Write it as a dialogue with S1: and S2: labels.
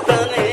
S1: தானே